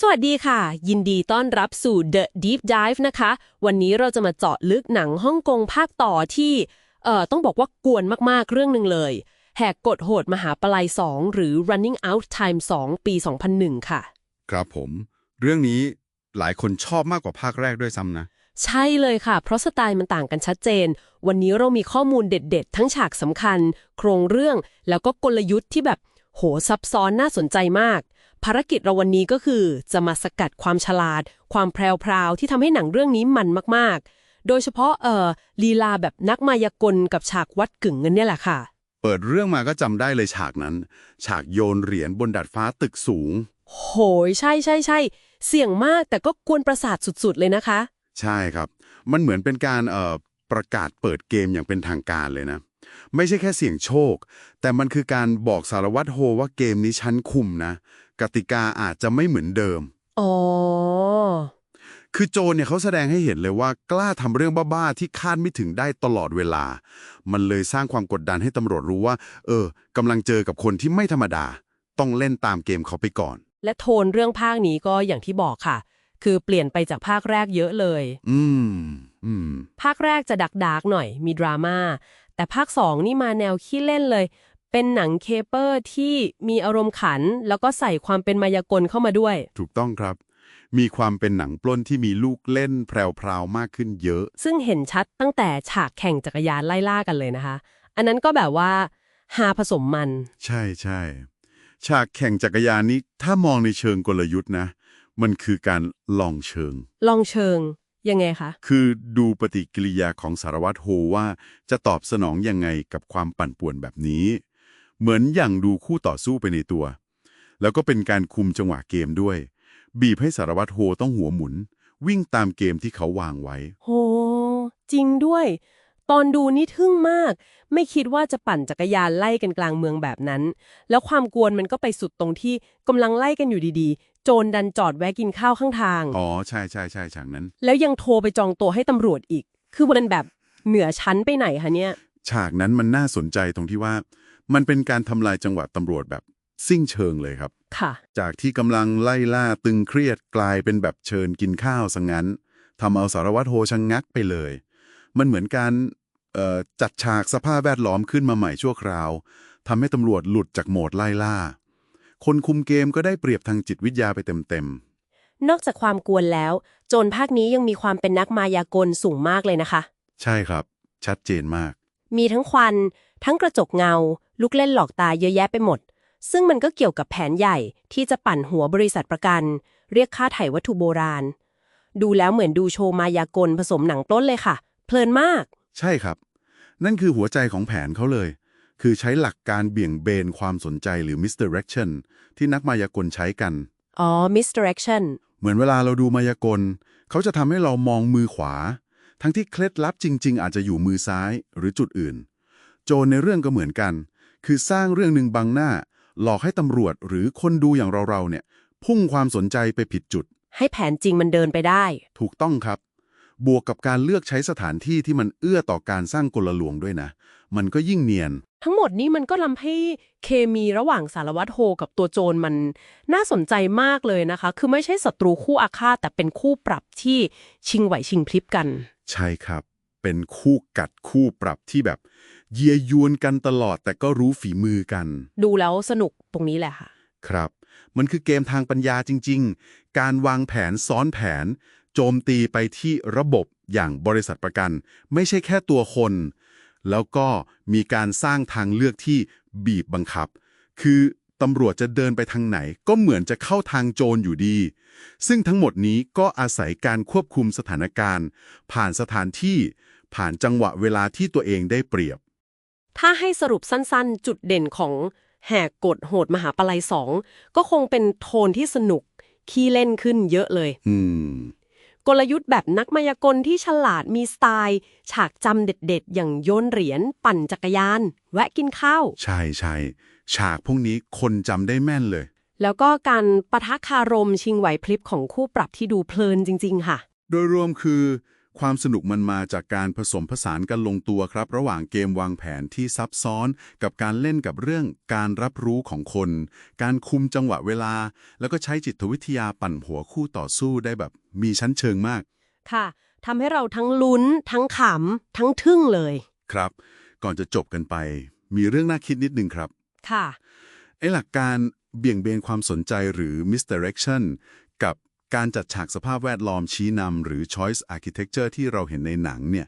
สวัสดีค่ะ ยินดีต้อนรับสู่ The Deep Dive นะคะ วันนี้เราจะมาเจาะลึกหนังฮ่องกงภาคต่อที่เอ่อต้องบอกว่ากวนมากๆเรื่องหนึ่งเลย แหกกฎโหดมหาปลัย2หรือ Running Out Time 2 ปี 2001 ค่ะ ครับผม เรื่องนี้หลายคนชอบมากกว่าภาคแรกด้วยซ้ำนะ ใช่เลยค่ะ เพราะสไตล์มันต่างกันชัดเจน วันนี้เรามีข้อมูลเด็ด ๆ ทั้งฉากสำคัญ โครงเรื่อง แล้วก็กลยุทธ์ที่แบบโหซับซ้อนน่าสนใจมาก ภารกิจเราวันนี้ก็คือ จะมาสกัดความฉลาด ความแพรวๆที่ทำให้หนังเรื่องนี้มันมากๆ โดยเฉพาะเอ่อลีลาแบบนักมายากลกับฉากวัดกึ่งเงินเนี่ยแหละค่ะ เปิดเรื่องมาก็จำได้เลยฉากนั้น ฉากโยนเหรียญบนดาดฟ้าตึกสูง โหยใช่ใช่ใช่เสี่ยงมากแต่ก็กวนประสาทสุดๆเลยนะคะ ใช่ครับ มันเหมือนเป็นการเอ่อประกาศเปิดเกมอย่างเป็นทางการเลยนะ ไม่ใช่แค่เสี่ยงโชค แต่มันคือการบอกสารวัตรโฮว่าเกมนี้ฉันคุมนะ กติกาอาจจะไม่เหมือนเดิม อ๋อ คือโจรเนี่ยเขาแสดงให้เห็นเลยว่ากล้าทำเรื่องบ้าๆที่คาดไม่ถึงได้ตลอดเวลา มันเลยสร้างความกดดันให้ตำรวจรู้ว่า เออกำลังเจอกับคนที่ไม่ธรรมดา ต้องเล่นตามเกมเขาไปก่อน และโทนเรื่องภาคนี้ก็อย่างที่บอกค่ะ คือเปลี่ยนไปจากภาคแรกเยอะเลย อืม อืม ภาคแรกจะดักดาร์กหน่อยมีดราม่าแต่ภาคสองนี่มาแนวขี้เล่นเลย เป็นหนังเคเปอร์ที่มีอารมณ์ขัน แล้วก็ใส่ความเป็นมายากลเข้ามาด้วย ถูกต้องครับ มีความเป็นหนังปล้นที่มีลูกเล่นแพรวๆมากขึ้นเยอะ ซึ่งเห็นชัดตั้งแต่ฉากแข่งจักรยานไล่ล่ากันเลยนะคะ อันนั้นก็แบบว่าฮาผสมมัน ใช่ใช่ฉากแข่งจักรยานนี้ถ้ามองในเชิงกลยุทธ์นะ มันคือการลองเชิง ลองเชิงยังไงคะ คือดูปฏิกิริยาของสารวัตรโฮว่าจะตอบสนองยังไงกับความปั่นป่วนแบบนี้ เหมือนอย่างดูคู่ต่อสู้ไปในตัว แล้วก็เป็นการคุมจังหวะเกมด้วย บีบให้สารวัตรโฮต้องหัวหมุน วิ่งตามเกมที่เขาวางไว้ โห จริงด้วย ตอนดูนี่ทึ่งมาก ไม่คิดว่าจะปั่นจักรยานไล่กันกลางเมืองแบบนั้น แล้วความกวนมันก็ไปสุดตรงที่กำลังไล่กันอยู่ดีๆ โจรดันจอดแวะกินข้าวข้างทาง อ๋อ ใช่ใช่ใช่ฉากนั้น แล้วยังโทรไปจองตัวให้ตำรวจอีก คือมันแบบเหนือชั้นไปไหนคะเนี่ย ฉากนั้นมันน่าสนใจตรงที่ว่า มันเป็นการทำลายจังหวะตำรวจแบบสิ้นเชิงเลยครับ ค่ะ จากที่กำลังไล่ล่าตึงเครียดกลายเป็นแบบเชิญกินข้าวซะงงั้นทำเอาสารวัตรโฮชะงงักไปเลย มันเหมือนการเอ่อจัดฉากสภาพแวดล้อมขึ้นมาใหม่ชั่วคราวทำให้ตำรวจหลุดจากโหมดไล่ล่า คนคุมเกมก็ได้เปรียบทางจิตวิทยาไปเต็มนอกจากความกวนแล้ว โจรภาคนี้ยังมีความเป็นนักมายากลสูงมากเลยนะคะๆใช่ครับ ชัดเจนมาก มีทั้งควัน ทั้งกระจกเงา ลูกเล่นหลอกตาเยอะแยะไปหมด ซึ่งมันก็เกี่ยวกับแผนใหญ่ที่จะปั่นหัวบริษัทประกัน เรียกค่าไถ่วัตถุโบราณ ดูแล้วเหมือนดูโชว์มายากลผสมหนังปล้นเลยค่ะ เพลินมาก ใช่ครับ นั่นคือหัวใจของแผนเขาเลย คือใช้หลักการเบี่ยงเบนความสนใจหรือ misdirection ที่นักมายากลใช้กัน อ๋อ misdirection เหมือนเวลาเราดูมายากล เขาจะทำให้เรามองมือขวา ทั้งที่เคล็ดลับจริง ๆ อาจจะอยู่มือซ้ายหรือจุดอื่น โจรในเรื่องก็เหมือนกัน คือสร้างเรื่องหนึ่งบังหน้า หลอกให้ตำรวจหรือคนดูอย่างเราๆเนี่ยพุ่งความสนใจไปผิดจุด ให้แผนจริงมันเดินไปได้ ถูกต้องครับ บวกกับการเลือกใช้สถานที่ที่มันเอื้อต่อการสร้างกลลวงด้วยนะ มันก็ยิ่งเนียน ทั้งหมดนี้มันก็ทำให้เคมีระหว่างสารวัตรโฮกับตัวโจรมันน่าสนใจมากเลยนะคะ คือไม่ใช่ศัตรูคู่อาฆาตแต่เป็นคู่ปรับที่ชิงไหวชิงพลิบกัน ใช่ครับ เป็นคู่กัดคู่ปรับที่แบบ เยียยวนกันตลอดแต่ก็รู้ฝีมือกัน ดูแล้วสนุกตรงนี้แหละค่ะ ครับ มันคือเกมทางปัญญาจริง ๆ การวางแผนซ้อนแผน โจมตีไปที่ระบบอย่างบริษัทประกัน ไม่ใช่แค่ตัวคน แล้วก็มีการสร้างทางเลือกที่บีบบังคับ คือตำรวจจะเดินไปทางไหน ก็เหมือนจะเข้าทางโจรอยู่ดี ซึ่งทั้งหมดนี้ก็อาศัยการควบคุมสถานการณ์ ผ่านสถานที่ ผ่านจังหวะเวลาที่ตัวเองได้เปรียบ ถ้าให้สรุปสั้นๆ จุดเด่นของแหกกฎโหดมหาปลัยสองก็คงเป็นโทนที่สนุก ขี้เล่นขึ้นเยอะเลยอืมกลยุทธ์แบบนักมายากลที่ฉลาดมีสไตล์ ฉากจำเด็ดๆ อย่างโยนเหรียญ ปั่นจักรยาน แวะกินข้าว ใช่ใช่ฉากพวกนี้คนจำได้แม่นเลย แล้วก็การปะทะคารมชิงไหวพลิบของคู่ปรับที่ดูเพลินจริง ๆ ค่ะ โดยรวมคือ ความสนุกมันมาจากการผสมผสานกันลงตัวครับ ระหว่างเกมวางแผนที่ซับซ้อน กับการเล่นกับเรื่องการรับรู้ของคน การคุมจังหวะเวลา แล้วก็ใช้จิตวิทยาปั่นหัวคู่ต่อสู้ได้แบบ มีชั้นเชิงมาก ค่ะทำให้เราทั้งลุ้น ทั้งขำ ทั้งทึ่งเลย ครับ ก่อนจะจบกันไป มีเรื่องน่าคิดนิดนึงครับ ค่ะไอ้หลักการเบี่ยงเบนความสนใจหรือ misdirection กับ การจัดฉากสภาพแวดล้อมชี้นำหรือ choice architecture ที่เราเห็นในหนังเนี่ย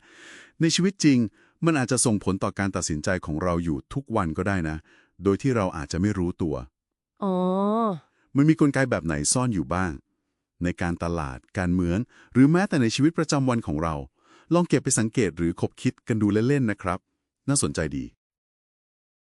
ในชีวิตจริง มันอาจจะส่งผลต่อการตัดสินใจของเราอยู่ทุกวันก็ได้นะ โดยที่เราอาจจะไม่รู้ตัว อ๋อ มันมีกลไกแบบไหนซ่อนอยู่บ้าง ในการตลาด การเมือง หรือแม้แต่ในชีวิตประจำวันของเรา ลองเก็บไปสังเกตหรือคบคิดกันดูเล่นๆนะครับ น่าสนใจดี